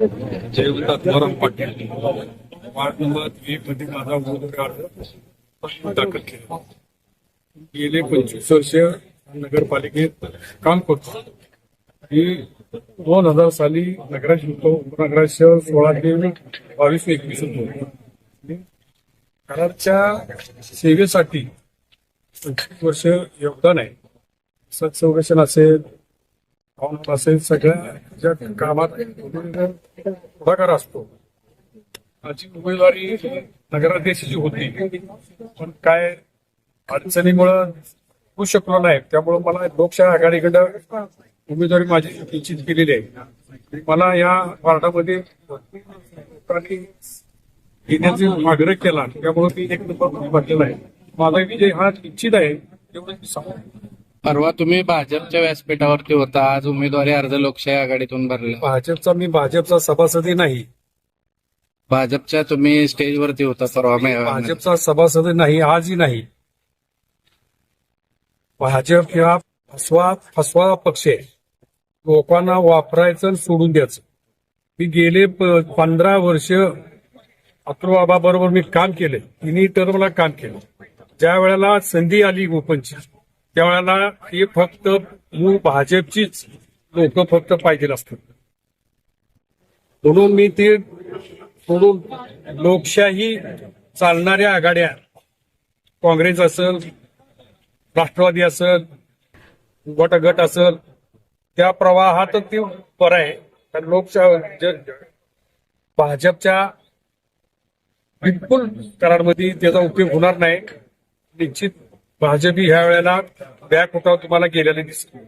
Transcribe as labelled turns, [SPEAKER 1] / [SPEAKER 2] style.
[SPEAKER 1] Jaywant Atmaram Patil. Ward number एक मध्ये माझा उमेदवारी अर्ज दाखल केला. गेले पंचवीस वर्ष नगरपालिकेत काम करतो. मी दोन हजार साली नगराध्यक्ष होतो. उपनगराध्यक्ष सोळा ते बावीस एकवीस होतो. कराडच्या सेवेसाठी पंचवीस वर्ष योगदान आहे. संरक्षण असेल हवामान असेल सगळ्या ज्या कामात पुढाकार असतो. माझी उमेदवारी नगराध्यक्षाची होती. पण काय अडचणीमुळं होऊ शकलो नाही. त्यामुळे मला लोकशाही आघाडीकडं उमेदवारी माझी निश्चित केलेली आहे. मला या वार्डामध्ये येण्याचा आग्रह केला. त्यामुळे मी एक नंबर म्हटलेला आहे. माझा विजय हा निश्चित आहे. तेवढं मी
[SPEAKER 2] परवा तुम्ही भाजपच्या व्यासपीठावरती होता. आज उमेदवारी अर्ज लोकशाही आघाडीतून भरला.
[SPEAKER 1] भाजपचा मी भाजपचा सभासदी नाही.
[SPEAKER 2] भाजपच्या तुम्ही स्टेजवरती होता परवा मेळाव्यामध्ये.
[SPEAKER 1] भाजपचा सभासद नाही आजही नाही. भाजप हा फसवा फसवा पक्ष आहे. लोकांना वापरायचं आणि सोडून द्यायचं. मी गेले पंधरा वर्ष अतुलबाबा बरोबर मी काम केलं. तिन्ही टर्मला काम केलं. ज्या वेळेला संधी आली ओपनची त्यावेळेला हे फक्त मूळ भाजपचीच लोक फक्त पाहिजे असतात. म्हणून मी ते सोडून लोकशाही चालणाऱ्या आघाड्या काँग्रेस असेल राष्ट्रवादी असेल गटगट असेल त्या प्रवाहात ते बरं आहे कारण लोकशाही भाजपच्या बिलकुल करारमध्ये त्याचा उपयोग होणार नाही. निश्चित भाजप ह्या वेळेला बॅक होता तुम्हाला गेलेले दिसतो